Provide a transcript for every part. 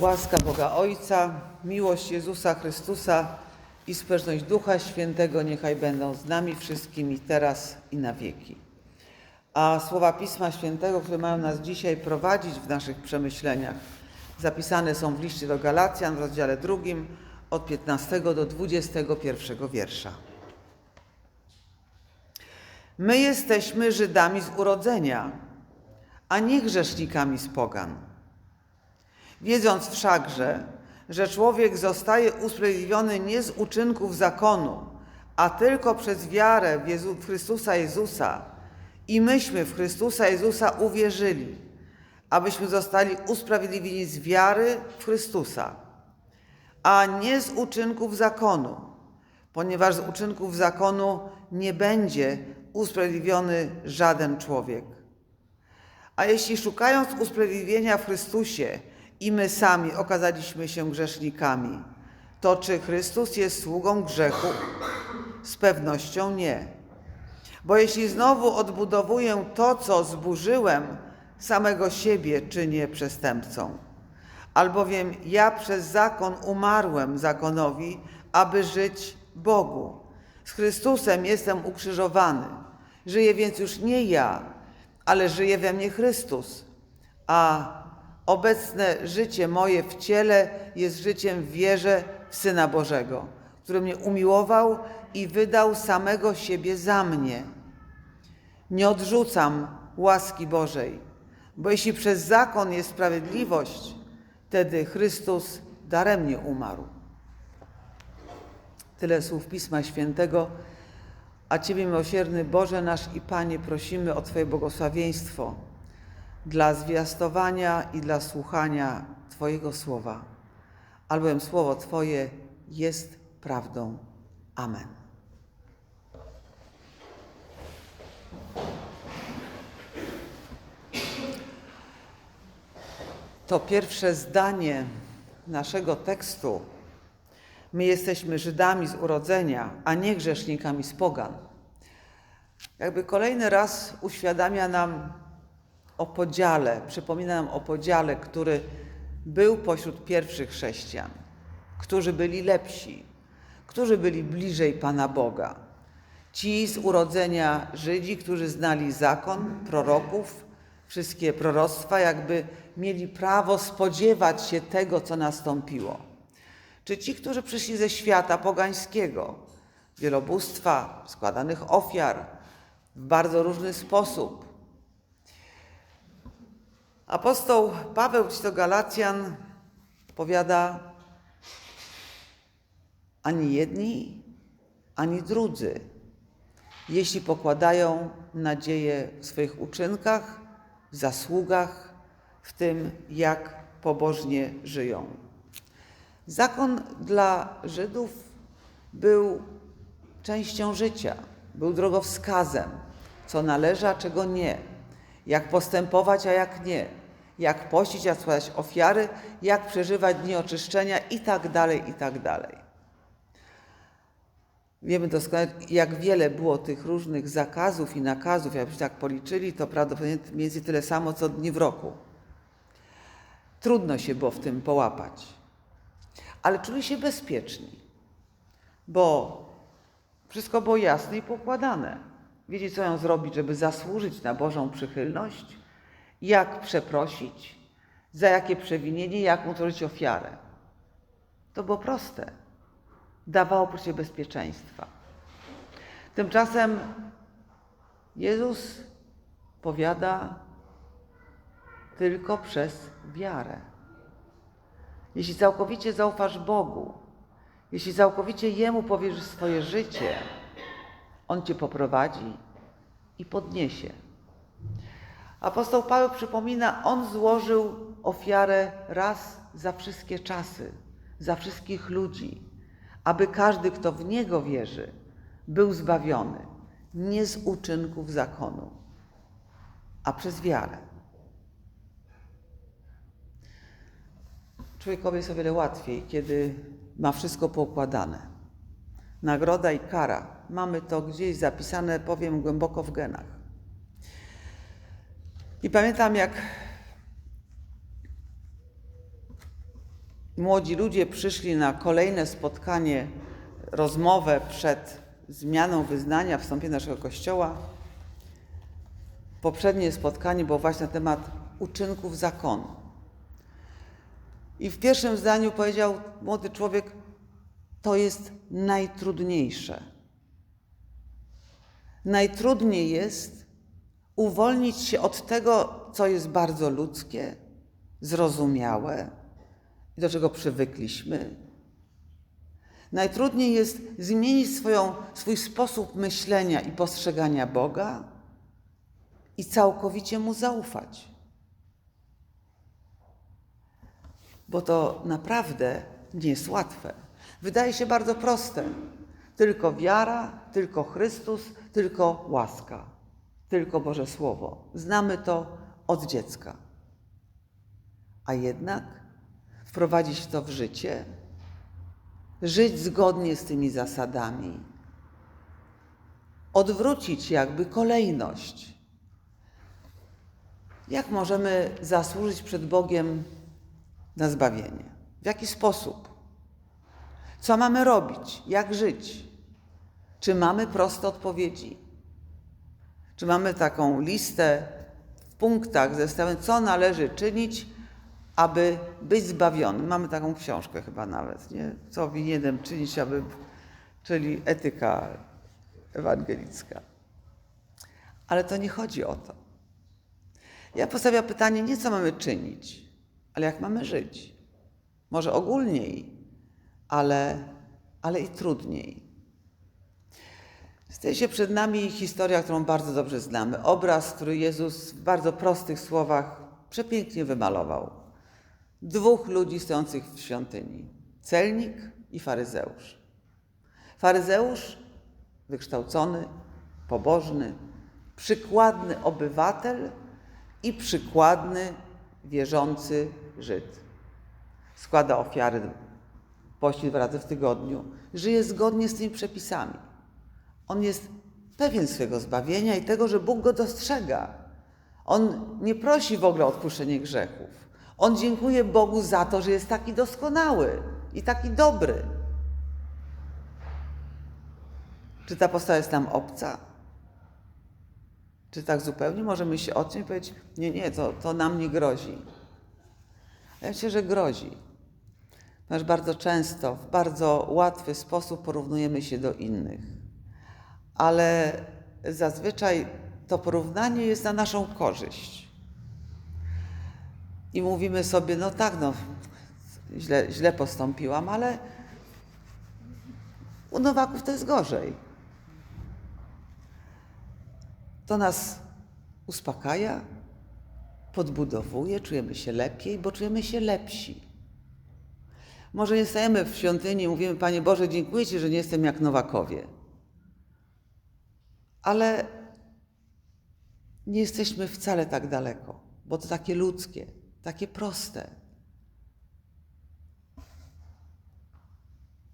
Łaska Boga Ojca, miłość Jezusa Chrystusa i społeczność Ducha Świętego niechaj będą z nami wszystkimi teraz i na wieki. A słowa Pisma Świętego, które mają nas dzisiaj prowadzić w naszych przemyśleniach, zapisane są w liście do Galacjan w rozdziale drugim od 15 do 21 wiersza. My jesteśmy Żydami z urodzenia, a nie grzesznikami z pogan. Wiedząc wszakże, że człowiek zostaje usprawiedliwiony nie z uczynków zakonu, a tylko przez wiarę w, Jezu, w Chrystusa Jezusa, i myśmy w Chrystusa Jezusa uwierzyli, abyśmy zostali usprawiedliwieni z wiary w Chrystusa, a nie z uczynków zakonu, ponieważ z uczynków zakonu nie będzie usprawiedliwiony żaden człowiek. A jeśli szukając usprawiedliwienia w Chrystusie i my sami okazaliśmy się grzesznikami, to czy Chrystus jest sługą grzechu? Z pewnością nie. Bo jeśli znowu odbudowuję to, co zburzyłem, samego siebie czynię przestępcą. Albowiem ja przez zakon umarłem zakonowi, aby żyć Bogu. Z Chrystusem jestem ukrzyżowany. Żyję więc już nie ja, ale żyje we mnie Chrystus. A obecne życie moje w ciele jest życiem w wierze w Syna Bożego, który mnie umiłował i wydał samego siebie za mnie. Nie odrzucam łaski Bożej, bo jeśli przez zakon jest sprawiedliwość, wtedy Chrystus daremnie umarł. Tyle słów Pisma Świętego, a Ciebie, miłosierny Boże nasz i Panie, prosimy o Twoje błogosławieństwo dla zwiastowania i dla słuchania Twojego słowa, albowiem słowo Twoje jest prawdą. Amen. To pierwsze zdanie naszego tekstu. My jesteśmy Żydami z urodzenia, a nie grzesznikami z pogan. Jakby kolejny raz uświadamia nam o podziale, przypomina nam o podziale, który był pośród pierwszych chrześcijan, którzy byli lepsi, którzy byli bliżej Pana Boga. Ci z urodzenia Żydzi, którzy znali zakon, proroków, wszystkie proroctwa, jakby mieli prawo spodziewać się tego, co nastąpiło. Czy ci, którzy przyszli ze świata pogańskiego, wielobóstwa, składanych ofiar w bardzo różny sposób. Apostoł Paweł do Galacjan powiada, ani jedni, ani drudzy, jeśli pokładają nadzieję w swoich uczynkach, w zasługach, w tym, jak pobożnie żyją. Zakon dla Żydów był częścią życia, był drogowskazem, co należy, a czego nie, jak postępować, a jak nie, jak pościć, a składać ofiary, jak przeżywać dni oczyszczenia i tak dalej, i tak dalej. Wiemy doskonale, jak wiele było tych różnych zakazów i nakazów. Jakbyśmy tak policzyli, to prawdopodobnie mniej więcej tyle samo, co dni w roku. Trudno się było w tym połapać, ale czuli się bezpieczni, bo wszystko było jasne i pokładane. Wiedzieli, co ją zrobić, żeby zasłużyć na Bożą przychylność, jak przeprosić, za jakie przewinienie, jak mu tworzyć ofiarę. To było proste dawało poczucie bezpieczeństwa. Tymczasem Jezus powiada tylko przez wiarę. Jeśli całkowicie zaufasz Bogu, jeśli całkowicie Jemu powierzysz swoje życie, On cię poprowadzi i podniesie. Apostoł Paweł przypomina, on złożył ofiarę raz za wszystkie czasy, za wszystkich ludzi aby każdy, kto w Niego wierzy, był zbawiony nie z uczynków zakonu, a przez wiarę. Człowiekowi jest o wiele łatwiej, kiedy ma wszystko poukładane. Nagroda i kara. Mamy to gdzieś zapisane, powiem, głęboko w genach. I pamiętam, jak młodzi ludzie przyszli na kolejne spotkanie, rozmowę przed zmianą wyznania, wstąpieniem naszego kościoła. Poprzednie spotkanie było właśnie na temat uczynków zakonu. I w pierwszym zdaniu powiedział młody człowiek: To jest najtrudniejsze. Najtrudniej jest uwolnić się od tego, co jest bardzo ludzkie, zrozumiałe do czego przywykliśmy. Najtrudniej jest zmienić swoją, swój sposób myślenia i postrzegania Boga i całkowicie Mu zaufać. Bo to naprawdę nie jest łatwe. Wydaje się bardzo proste. Tylko wiara, tylko Chrystus, tylko łaska, tylko Boże Słowo. Znamy to od dziecka. A jednak wprowadzić to w życie, żyć zgodnie z tymi zasadami, odwrócić jakby kolejność. Jak możemy zasłużyć przed Bogiem na zbawienie? W jaki sposób? Co mamy robić? Jak żyć? Czy mamy proste odpowiedzi? Czy mamy taką listę w punktach zestawień, co należy czynić, aby być zbawionym? Mamy taką książkę chyba nawet, nie? Co winienem czynić, aby... czyli etyka ewangelicka. Ale to nie chodzi o to. Ja postawiam pytanie nie co mamy czynić, ale jak mamy żyć. Może ogólniej, ale, ale i trudniej. Staje się przed nami historia, którą bardzo dobrze znamy. Obraz, który Jezus w bardzo prostych słowach przepięknie wymalował. Dwóch ludzi stojących w świątyni: celnik i faryzeusz. Faryzeusz, wykształcony, pobożny, przykładny obywatel i przykładny, wierzący Żyd. Składa ofiary, pości dwa razy w tygodniu, żyje zgodnie z tymi przepisami. On jest pewien swego zbawienia i tego, że Bóg go dostrzega. On nie prosi w ogóle o odpuszczenie grzechów. On dziękuje Bogu za to, że jest taki doskonały i taki dobry. Czy ta postawa jest nam obca? Czy tak zupełnie możemy się odciąć i powiedzieć, nie, nie, to, to nam nie grozi. Ja myślę, że grozi. Ponieważ bardzo często, w bardzo łatwy sposób porównujemy się do innych. Ale zazwyczaj to porównanie jest na naszą korzyść. I mówimy sobie, no tak, no, źle, źle postąpiłam, ale u Nowaków to jest gorzej. To nas uspokaja, podbudowuje, czujemy się lepiej, bo czujemy się lepsi. Może nie stajemy w świątyni i mówimy, Panie Boże, dziękuję Ci, że nie jestem jak Nowakowie. Ale nie jesteśmy wcale tak daleko, bo to takie ludzkie, takie proste.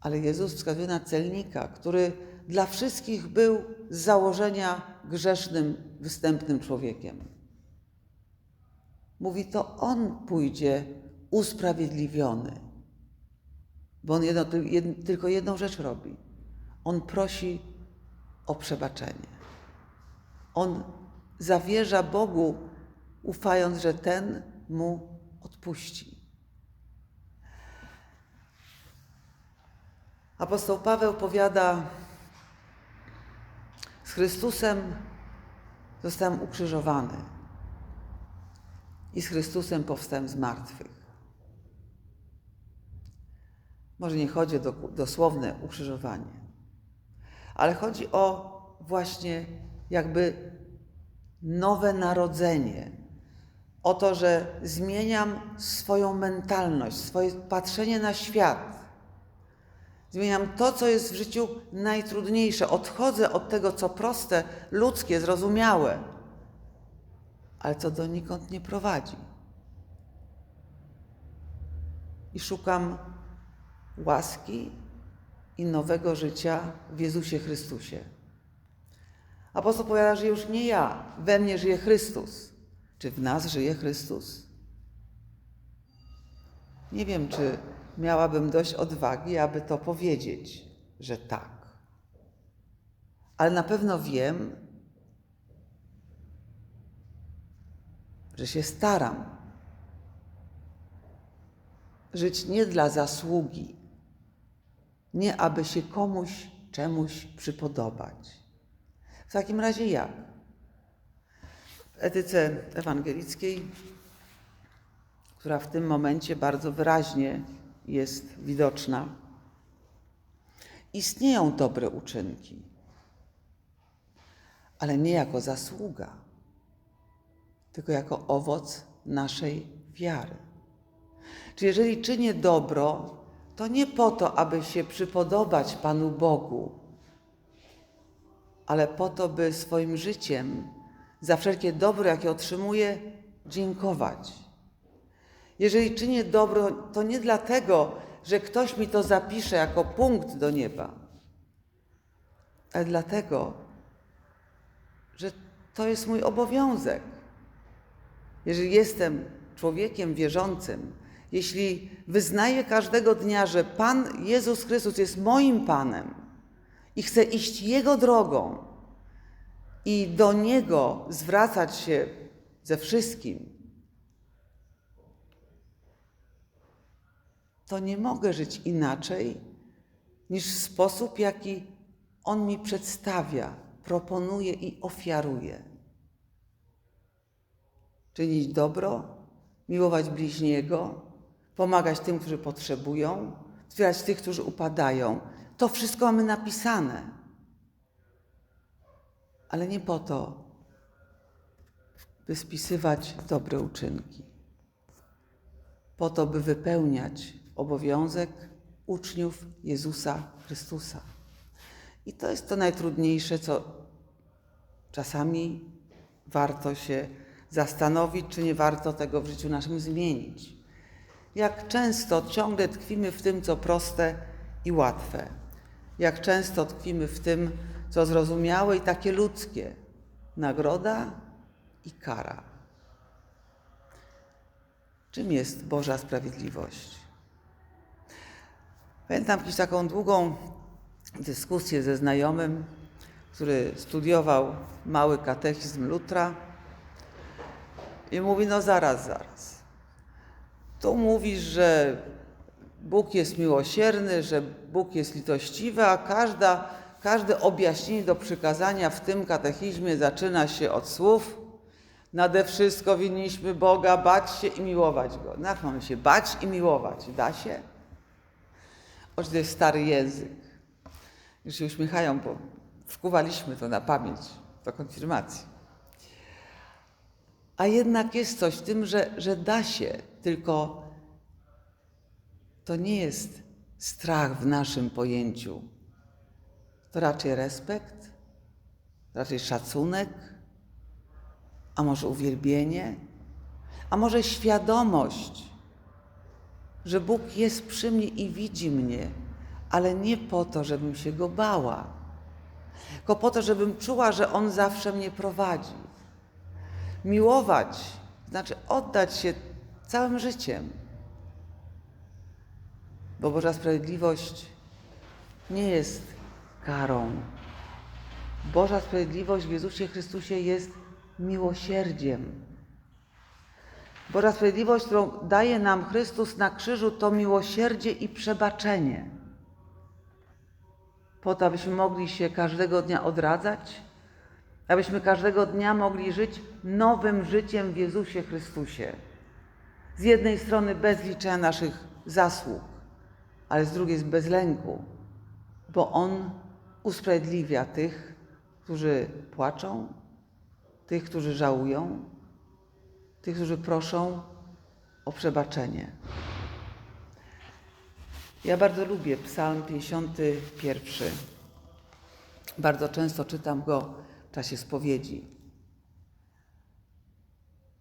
Ale Jezus wskazuje na celnika, który dla wszystkich był z założenia grzesznym, występnym człowiekiem. Mówi, to on pójdzie usprawiedliwiony, bo on jedno, jed, tylko jedną rzecz robi. On prosi o przebaczenie. On zawierza Bogu, ufając, że ten mu odpuści. Apostoł Paweł powiada, z Chrystusem zostałem ukrzyżowany i z Chrystusem powstałem z martwych. Może nie chodzi o dosłowne ukrzyżowanie, ale chodzi o właśnie jakby nowe narodzenie. O to, że zmieniam swoją mentalność, swoje patrzenie na świat. Zmieniam to, co jest w życiu najtrudniejsze. Odchodzę od tego, co proste, ludzkie, zrozumiałe, ale co donikąd nie prowadzi. I szukam łaski i nowego życia w Jezusie Chrystusie. Apostoł powiada, że już nie ja, we mnie żyje Chrystus. Czy w nas żyje Chrystus? Nie wiem, czy miałabym dość odwagi, aby to powiedzieć, że tak. Ale na pewno wiem, że się staram żyć nie dla zasługi, nie aby się komuś czemuś przypodobać. W takim razie jak? W etyce ewangelickiej, która w tym momencie bardzo wyraźnie jest widoczna, istnieją dobre uczynki, ale nie jako zasługa, tylko jako owoc naszej wiary. Czy jeżeli czynię dobro, to nie po to, aby się przypodobać Panu Bogu, ale po to, by swoim życiem za wszelkie dobro, jakie otrzymuję, dziękować. Jeżeli czynię dobro, to nie dlatego, że ktoś mi to zapisze jako punkt do nieba, ale dlatego, że to jest mój obowiązek. Jeżeli jestem człowiekiem wierzącym, jeśli wyznaję każdego dnia, że Pan Jezus Chrystus jest moim Panem i chcę iść Jego drogą i do Niego zwracać się ze wszystkim, to nie mogę żyć inaczej niż w sposób, jaki On mi przedstawia, proponuje i ofiaruje. Czynić dobro, miłować bliźniego, pomagać tym, którzy potrzebują, wspierać tych, którzy upadają. To wszystko mamy napisane. Ale nie po to, by spisywać dobre uczynki. Po to, by wypełniać obowiązek uczniów Jezusa Chrystusa. I to jest to najtrudniejsze, co czasami warto się zastanowić, czy nie warto tego w życiu naszym zmienić. Jak często ciągle tkwimy w tym, co proste i łatwe. Jak często tkwimy w tym, co zrozumiałe i takie ludzkie. Nagroda i kara. Czym jest Boża sprawiedliwość? Pamiętam jakąś taką długą dyskusję ze znajomym, który studiował mały katechizm Lutra i mówi, no zaraz, zaraz. Tu mówisz, że Bóg jest miłosierny, że Bóg jest litościwy, a każda, każde objaśnienie do przykazania w tym katechizmie zaczyna się od słów Nade wszystko winniśmy Boga bać się i miłować Go. No jak mamy się bać i miłować? Da się? Oczywiście to jest stary język. Już się uśmiechają, bo wkuwaliśmy to na pamięć do konfirmacji. A jednak jest coś w tym, że, że da się, tylko to nie jest strach w naszym pojęciu. To raczej respekt, raczej szacunek, a może uwielbienie, a może świadomość, że Bóg jest przy mnie i widzi mnie, ale nie po to, żebym się go bała, tylko po to, żebym czuła, że On zawsze mnie prowadzi. Miłować znaczy oddać się całym życiem, bo Boża Sprawiedliwość nie jest karą. Boża Sprawiedliwość w Jezusie Chrystusie jest miłosierdziem. Boża Sprawiedliwość, którą daje nam Chrystus na krzyżu, to miłosierdzie i przebaczenie. Po to, abyśmy mogli się każdego dnia odradzać, abyśmy każdego dnia mogli żyć nowym życiem w Jezusie Chrystusie. Z jednej strony bez liczenia naszych zasług, ale z drugiej bez lęku, bo On usprawiedliwia tych, którzy płaczą, tych, którzy żałują, tych, którzy proszą o przebaczenie. Ja bardzo lubię Psalm 51. Bardzo często czytam go czasie spowiedzi.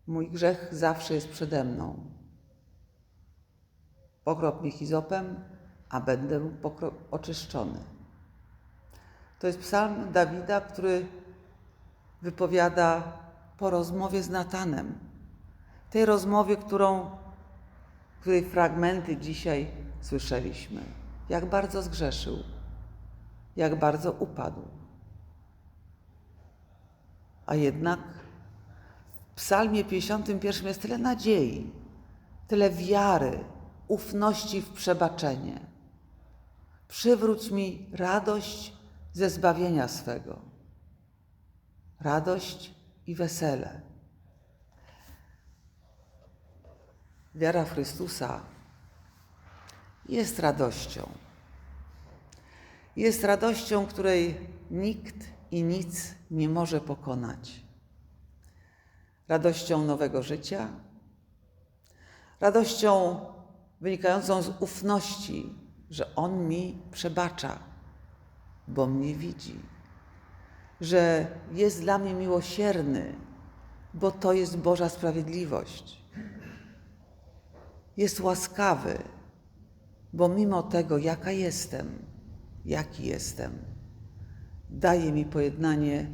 Mój grzech zawsze jest przede mną. Pokrop mnie hizopem, a będę oczyszczony. To jest psalm Dawida, który wypowiada po rozmowie z Natanem. Tej rozmowie, którą, której fragmenty dzisiaj słyszeliśmy, jak bardzo zgrzeszył, jak bardzo upadł. A jednak w Psalmie 51 jest tyle nadziei, tyle wiary, ufności w przebaczenie. Przywróć mi radość ze zbawienia swego, radość i wesele. Wiara w Chrystusa jest radością. Jest radością, której nikt i nic nie może pokonać. Radością nowego życia, radością wynikającą z ufności, że On mi przebacza, bo mnie widzi, że jest dla mnie miłosierny, bo to jest Boża sprawiedliwość. Jest łaskawy, bo mimo tego, jaka jestem, jaki jestem, daje mi pojednanie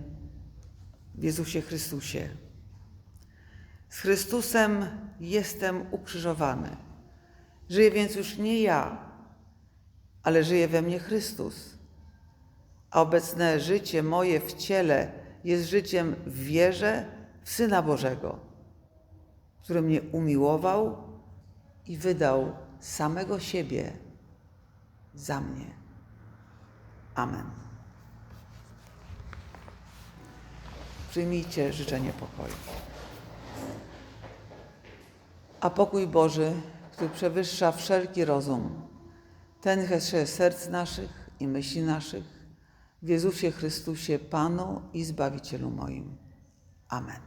w Jezusie Chrystusie. Z Chrystusem jestem ukrzyżowany. Żyję więc już nie ja, ale żyje we mnie Chrystus. A obecne życie moje w ciele jest życiem w wierze w Syna Bożego, który mnie umiłował i wydał samego siebie za mnie. Amen. Przyjmijcie życzenie pokoju. A pokój Boży, który przewyższa wszelki rozum, ten chce serc naszych i myśli naszych w Jezusie Chrystusie, Panu i Zbawicielu moim. Amen.